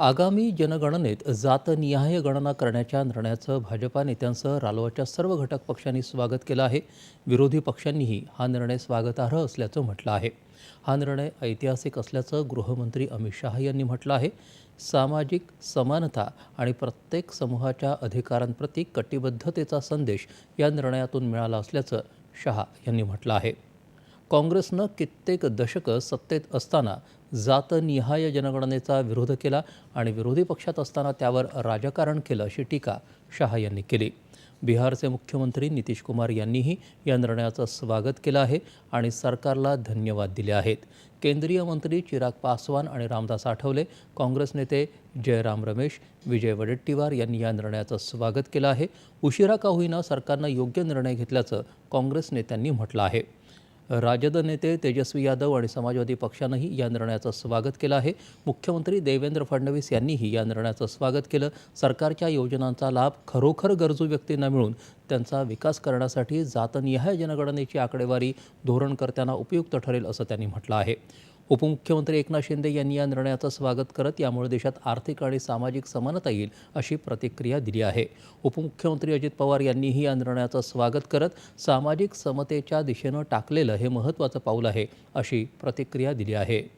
आगामी जनगणनेत जातनिहाय गणना करण्याच्या निर्णयाचं भाजपा नेत्यांसह रालोआच्या सर्व घटक पक्षांनी स्वागत केलं आहे. विरोधी पक्षांनीही हा निर्णय स्वागतार्ह असल्याचं म्हटलं आहे. हा निर्णय ऐतिहासिक असल्याचं गृहमंत्री अमित शहा यांनी म्हटलं आहे. सामाजिक समानता आणि प्रत्येक समूहाच्या अधिकारांप्रती कटिबद्धतेचा संदेश या निर्णयातून मिळाला असल्याचं शहा यांनी म्हटलं आहे. काँग्रेसनं कित्येक दशकं सत्तेत असताना जातनिहाय जनगणनेचा विरोध केला आणि विरोधी पक्षात असताना त्यावर राजकारण केलं अशी टीका शहा यांनी केली. बिहारचे मुख्यमंत्री नितीश कुमार यांनीही या निर्णयाचं स्वागत केलं आहे आणि सरकारला धन्यवाद दिले आहेत. केंद्रीय मंत्री चिराग पासवान आणि रामदास आठवले काँग्रेस नेते जयराम रमेश विजय वडेट्टीवार यांनी या निर्णयाचं स्वागत केलं आहे. उशिरा का होईना सरकारनं योग्य निर्णय घेतल्याचं काँग्रेस नेत्यांनी म्हटलं आहे. राजद नेते तेजस्वी यादव आणि समाजवादी पक्षानंही या निर्णयाचं स्वागत केलं आहे. मुख्यमंत्री देवेंद्र फडणवीस यांनीही या निर्णयाचं स्वागत केलं. सरकारच्या योजनांचा लाभ खरोखर गरजू व्यक्तींना मिळून त्यांचा विकास करण्यासाठी जातनिहाय जनगणनेची आकडेवारी धोरणकर्त्यांना उपयुक्त ठरेल असं त्यांनी म्हटलं आहे. उपमुख्यमंत्री एकनाथ शिंदे यांनी या निर्णयाचं स्वागत करत यामुळे देशात आर्थिक आणि सामाजिक समानता येईल अशी प्रतिक्रिया दिली आहे. उपमुख्यमंत्री अजित पवार यांनीही या निर्णयाचं स्वागत करत सामाजिक समतेच्या दिशेनं टाकलेलं हे महत्त्वाचं पाऊल आहे अशी प्रतिक्रिया दिली आहे.